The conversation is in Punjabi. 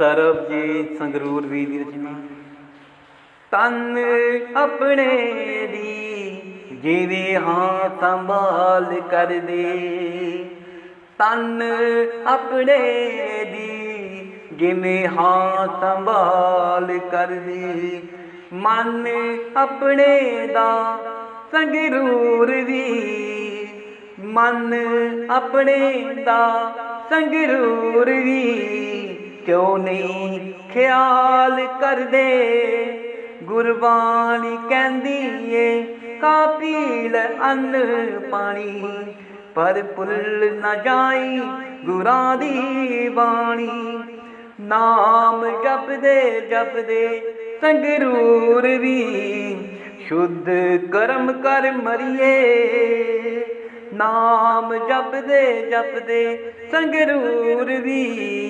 ਸਰਬਜੀਤ ਸੰਗਰੂਰ ਵੀ ਦੀ ਰਚਨਾ ਤਨ ਆਪਣੇ ਦੀ, ਜਿਵੇਂ ਹਾਂ ਸੰਭਾਲ ਕਰਦੇ। ਤਨ ਆਪਣੇ ਦੀ, ਜਿਵੇਂ ਹਾਂ ਸੰਭਾਲ ਕਰਦੇ। ਮਨ ਆਪਣੇ ਦਾ ਸੰਗਰੂਰ ਵੀ, ਮਨ ਆਪਣੇ ਦਾ ਸੰਗਰੂਰ ਵੀ। ਕਿਉਂ ਨਹੀਂ ਖਿਆਲ ਕਰਦੇ? ਗੁਰਬਾਣੀ ਕਹਿੰਦੀ ਏ ਕਾਪੀਲ ਅੰਨ ਪਾਣੀ, ਪਰ ਭੁੱਲ ਨਾ ਜਾਈ ਗੁਰਾਂ ਦੀ ਬਾਣੀ। ਨਾਮ ਜਪਦੇ ਜਪਦੇ ਸੰਗਰੂਰ ਵੀ ਸ਼ੁੱਧ ਕਰਮ ਕਰ ਮਰੀਏ। ਨਾਮ ਜਪਦੇ ਜਪਦੇ ਸੰਗਰੂਰ ਵੀ